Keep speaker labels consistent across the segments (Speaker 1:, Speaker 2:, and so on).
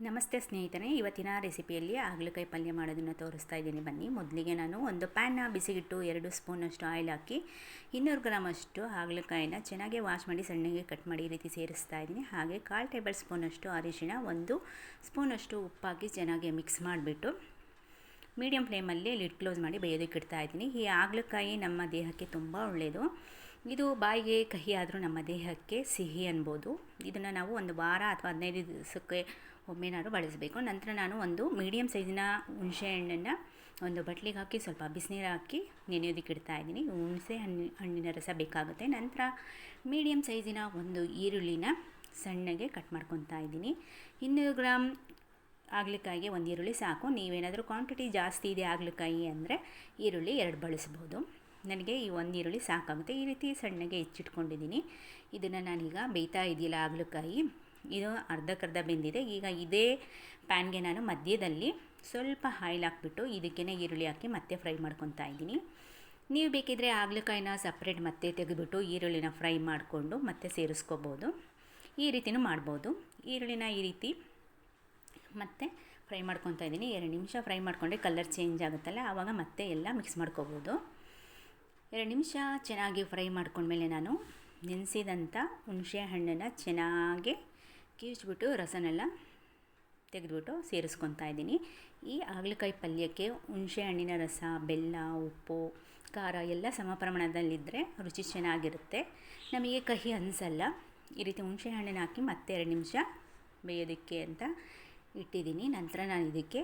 Speaker 1: ನಮಸ್ತೆ ಸ್ನೇಹಿತರೆ, ಇವತ್ತಿನ ರೆಸಿಪಿಯಲ್ಲಿ ಹಾಗಲಕಾಯಿ ಪಲ್ಯ ಮಾಡೋದನ್ನು ತೋರಿಸ್ತಾ ಇದ್ದೀನಿ. ಬನ್ನಿ, ಮೊದಲಿಗೆ ನಾನು ಒಂದು ಪ್ಯಾನ್ನ ಬಿಸಿಗಿಟ್ಟು ಎರಡು ಸ್ಪೂನಷ್ಟು ಆಯಿಲ್ ಹಾಕಿ ಇನ್ನೂರು ಗ್ರಾಮಷ್ಟು ಹಾಗಲಕಾಯಿನ ಚೆನ್ನಾಗಿ ವಾಶ್ ಮಾಡಿ ಸಣ್ಣಗೆ ಕಟ್ ಮಾಡಿ ಈ ರೀತಿ ಸೇರಿಸ್ತಾ ಇದ್ದೀನಿ. ಹಾಗೆ ಕಾಲು ಟೇಬಲ್ ಸ್ಪೂನಷ್ಟು ಅರಿಶಿಣ, ಒಂದು ಸ್ಪೂನಷ್ಟು ಉಪ್ಪಾಕಿ ಚೆನ್ನಾಗಿ ಮಿಕ್ಸ್ ಮಾಡಿಬಿಟ್ಟು ಮೀಡಿಯಮ್ ಫ್ಲೇಮಲ್ಲಿ ಲಿಡ್ ಕ್ಲೋಸ್ ಮಾಡಿ ಬೇಯೋದಕ್ಕೆ ಇಡ್ತಾ ಇದ್ದೀನಿ. ಈ ಹಾಗಲಕಾಯಿ ನಮ್ಮ ದೇಹಕ್ಕೆ ತುಂಬ ಒಳ್ಳೆಯದು ಇದು ಬಾಯಿಗೆ ಕಹಿ ನಮ್ಮ ದೇಹಕ್ಕೆ ಸಿಹಿ ಅನ್ಬೋದು. ಇದನ್ನು ನಾವು ಒಂದು ವಾರ ಅಥವಾ ಹದಿನೈದು ದಿವಸಕ್ಕೆ ಒಮ್ಮೆನಾದ್ರು ಬಳಸಬೇಕು. ನಂತರ ನಾನು ಒಂದು ಮೀಡಿಯಮ್ ಸೈಜಿನ ಹುಣಸೆ ಹಣ್ಣನ್ನು ಒಂದು ಬಟ್ಲಿಗೆ ಹಾಕಿ, ಸ್ವಲ್ಪ ಬಿಸಿನೀರು ಹಾಕಿ ನೆನೆಯೋದಕ್ಕೆ ಇಡ್ತಾ ಇದ್ದೀನಿ. ಹುಣಸೆ ಹಣ್ಣು, ಹಣ್ಣಿನ ರಸ ಬೇಕಾಗುತ್ತೆ. ನಂತರ ಮೀಡಿಯಮ್ ಸೈಜಿನ ಒಂದು ಈರುಳ್ಳಿನ ಸಣ್ಣಗೆ ಕಟ್ ಮಾಡ್ಕೊತಾ ಇದ್ದೀನಿ. ಇನ್ನೂರು ಗ್ರಾಮ್ ಹಾಗಲಕಾಯಿಗೆ ಒಂದು ಈರುಳ್ಳಿ ಸಾಕು. ನೀವೇನಾದರೂ ಕ್ವಾಂಟಿಟಿ ಜಾಸ್ತಿ ಇದೆ ಹಾಗಲಕಾಯಿ ಅಂದರೆ ಈರುಳ್ಳಿ ಎರಡು ಬಳಸ್ಬೋದು. ನನಗೆ ಈ ಒಂದು ಈರುಳ್ಳಿ ಸಾಕಾಗುತ್ತೆ. ಈ ರೀತಿ ಸಣ್ಣಗೆ ಹೆಚ್ಚಿಟ್ಕೊಂಡಿದ್ದೀನಿ. ಇದನ್ನು ನಾನೀಗ ಬೇಯ್ತಾ ಇದೆಯಲ್ಲ ಹಾಗಲಕಾಯಿ ಇದು ಅರ್ಧಕ್ಕರ್ಧ ಬೆಂದಿದೆ. ಈಗ ಇದೇ ಪ್ಯಾನ್ಗೆ ನಾನು ಮಧ್ಯದಲ್ಲಿ ಸ್ವಲ್ಪ ಆಯಿಲ್ ಹಾಕ್ಬಿಟ್ಟು ಇದಕ್ಕೇ ಈರುಳ್ಳಿ ಹಾಕಿ ಮತ್ತೆ ಫ್ರೈ ಮಾಡ್ಕೊತಾ ಇದ್ದೀನಿ. ನೀವು ಬೇಕಿದ್ದರೆ ಆಗ್ಲಕಾಯಿನ ಸಪ್ರೇಟ್ ಮತ್ತೆ ತೆಗೆದುಬಿಟ್ಟು ಈರುಳ್ಳಿನ ಫ್ರೈ ಮಾಡಿಕೊಂಡು ಮತ್ತೆ ಸೇರಿಸ್ಕೋಬೋದು. ಈ ರೀತಿಯೂ ಮಾಡ್ಬೋದು. ಈರುಳ್ಳಿನ ಈ ರೀತಿ ಮತ್ತೆ ಫ್ರೈ ಮಾಡ್ಕೊತಾ ಇದ್ದೀನಿ. ಎರಡು ನಿಮಿಷ ಫ್ರೈ ಮಾಡಿಕೊಂಡ್ರೆ ಕಲರ್ ಚೇಂಜ್ ಆಗುತ್ತಲ್ಲ, ಆವಾಗ ಮತ್ತೆ ಎಲ್ಲ ಮಿಕ್ಸ್ ಮಾಡ್ಕೋಬೋದು. ಎರಡು ನಿಮಿಷ ಚೆನ್ನಾಗಿ ಫ್ರೈ ಮಾಡ್ಕೊಂಡ್ಮೇಲೆ ನಾನು ನೆನೆಸಿದಂಥ ಹುಣಸೆ ಹಣ್ಣನ್ನು ಚೆನ್ನಾಗಿ ಕಿವುಚ್ಬಿಟ್ಟು ರಸನೆಲ್ಲ ತೆಗೆದುಬಿಟ್ಟು ಸೇರಿಸ್ಕೊತಾ ಇದ್ದೀನಿ. ಈ ಹಾಗಲಕಾಯಿ ಪಲ್ಯಕ್ಕೆ ಹುಣಸೆ ಹಣ್ಣಿನ ರಸ, ಬೆಲ್ಲ, ಉಪ್ಪು, ಖಾರ ಎಲ್ಲ ಸಮ ಪ್ರಮಾಣದಲ್ಲಿದ್ದರೆ ರುಚಿ ಚೆನ್ನಾಗಿರುತ್ತೆ. ನಮಗೆ ಕಹಿ ಅನಿಸಲ್ಲ. ಈ ರೀತಿ ಹುಣಸೆ ಹಣ್ಣನ್ನು ಹಾಕಿ ಮತ್ತೆ ಎರಡು ನಿಮಿಷ ಬೇಯೋದಕ್ಕೆ ಅಂತ ಇಟ್ಟಿದ್ದೀನಿ. ನಂತರ ನಾನು ಇದಕ್ಕೆ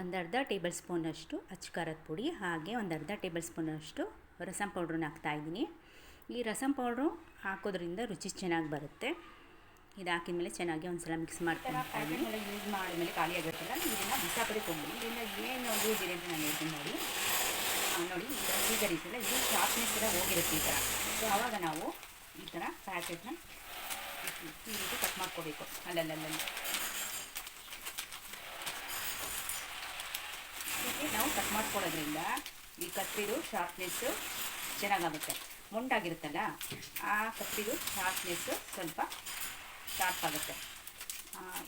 Speaker 1: ಒಂದು ಅರ್ಧ ಟೇಬಲ್ ಸ್ಪೂನಷ್ಟು ಅಚ್ಚು ಖಾರದ ಪುಡಿ, ಹಾಗೆ ಒಂದು ಅರ್ಧ ಟೇಬಲ್ ಸ್ಪೂನಷ್ಟು ರಸಂ ಪೌಡ್ರನ್ನ ಹಾಕ್ತಾಯಿದ್ದೀನಿ ಈ ರಸಂ ಪೌಡ್ರು ಹಾಕೋದ್ರಿಂದ ರುಚಿ ಚೆನ್ನಾಗಿ ಬರುತ್ತೆ. ಇದು ಹಾಕಿದ್ಮೇಲೆ ಚೆನ್ನಾಗಿ ಒಂದ್ಸಲ ಮಿಕ್ಸ್ ಮಾಡ್ಕೊಂಡು
Speaker 2: ಪ್ಯಾಕೆಟ್ನೆಲ್ಲ ಯೂಸ್ ಮಾಡಿದ್ಮೇಲೆ ಖಾಲಿ ಆಗಿರುತ್ತಲ್ಲ ಇದನ್ನು ಬಿಸಾಕಡೆ ತೊಗೊಂಡು ಇದರಿಂದ ಏನು ಯೂಸ್ ಇದೆ ಅಂತ ನಾನು ಹೇಳ್ತೀನಿ ನೋಡಿ. ನೋಡಿ ಈ ಥರ ಇದು ಶಾರ್ಪ್ನೆಸ್ ಕೂಡ ಹೋಗಿರುತ್ತೆ ಈ ಥರ ಸೊ ಆವಾಗ ನಾವು ಈ ಥರ ಪ್ಯಾಕೆಟ್ನ ಈ ರೀತಿ ಕಟ್ ಮಾಡ್ಕೋಬೇಕು. ಅಲ್ಲಲ್ಲಲ್ಲಿ ಹೀಗೆ ನಾವು ಕಟ್ ಮಾಡ್ಕೊಳ್ಳೋದ್ರಿಂದ ಈ ಕತ್ತಿದು ಶಾರ್ಪ್ನೆಸ್ಸು ಚೆನ್ನಾಗಾಗುತ್ತೆ. ಮೊಂಡಾಗಿರುತ್ತಲ್ಲ ಆ ಕತ್ತಿದು ಶಾರ್ಪ್ನೆಸ್ಸು ಸ್ವಲ್ಪ ಶಾರ್ಪ್ ಆಗುತ್ತೆ.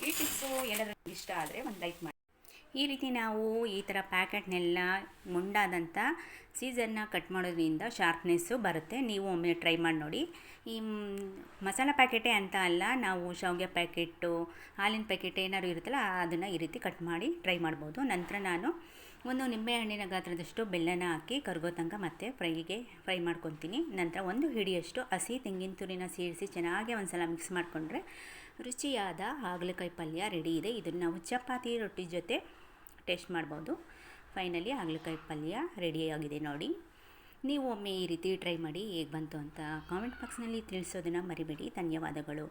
Speaker 2: ಈ ಟಿಪ್ಸು ಎಲ್ಲರೂ ಇಷ್ಟ ಆದರೆ ಒಂದು ಲೈಕ್ ಮಾಡಿ.
Speaker 1: ಈ ರೀತಿ ನಾವು ಈ ಥರ ಪ್ಯಾಕೆಟ್ನೆಲ್ಲ ಮುಂಡಾದಂಥ ಸೀಸನ್ನ ಕಟ್ ಮಾಡೋದ್ರಿಂದ ಶಾರ್ಪ್ನೆಸ್ಸು ಬರುತ್ತೆ. ನೀವು ಒಮ್ಮೆ ಟ್ರೈ ಮಾಡಿ ನೋಡಿ. ಈ ಮಸಾಲ ಪ್ಯಾಕೆಟೇ ಅಂತ ಅಲ್ಲ, ನಾವು ಶಾವಿಗೆ ಪ್ಯಾಕೆಟು ಹಾಲಿನ ಪ್ಯಾಕೆಟ್ ಏನಾದ್ರು ಇರುತ್ತಲ್ಲ, ಅದನ್ನು ಈ ರೀತಿ ಕಟ್ ಮಾಡಿ ಟ್ರೈ ಮಾಡ್ಬೋದು. ನಂತರ ನಾನು ಒಂದು ನಿಂಬೆಹಣ್ಣಿನ ಗಾತ್ರದಷ್ಟು ಬೆಲ್ಲನ ಹಾಕಿ ಕರ್ಗೋ ತನಕ ಮತ್ತೆ ಫ್ರೈಗೆ ಫ್ರೈ ಮಾಡ್ಕೊತೀನಿ ನಂತರ ಒಂದು ಹಿಡಿಯಷ್ಟು ಹಸಿ ತೆಂಗಿನ ತುರಿನ ಸೇರಿಸಿ ಚೆನ್ನಾಗಿ ಒಂದು ಸಲ ಮಿಕ್ಸ್ ಮಾಡಿಕೊಂಡ್ರೆ ರುಚಿಯಾದ ಹಾಗಲಕಾಯಿ ಪಲ್ಯ ರೆಡಿ ಇದೆ. ಇದನ್ನು ನಾವು ಚಪಾತಿ ರೊಟ್ಟಿ ಜೊತೆ ಟೇಸ್ಟ್ ಮಾಡ್ಬೋದು. ಫೈನಲಿ ಹಾಗಲಕಾಯಿ ಪಲ್ಯ ರೆಡಿಯಾಗಿದೆ ನೋಡಿ. ನೀವು ಒಮ್ಮೆ ಈ ರೀತಿ ಟ್ರೈ ಮಾಡಿ ಹೇಗೆ ಬಂತು ಅಂತ ಕಾಮೆಂಟ್ ಬಾಕ್ಸ್ನಲ್ಲಿ ತಿಳಿಸೋದನ್ನು ಮರಿಬೇಡಿ. ಧನ್ಯವಾದಗಳು.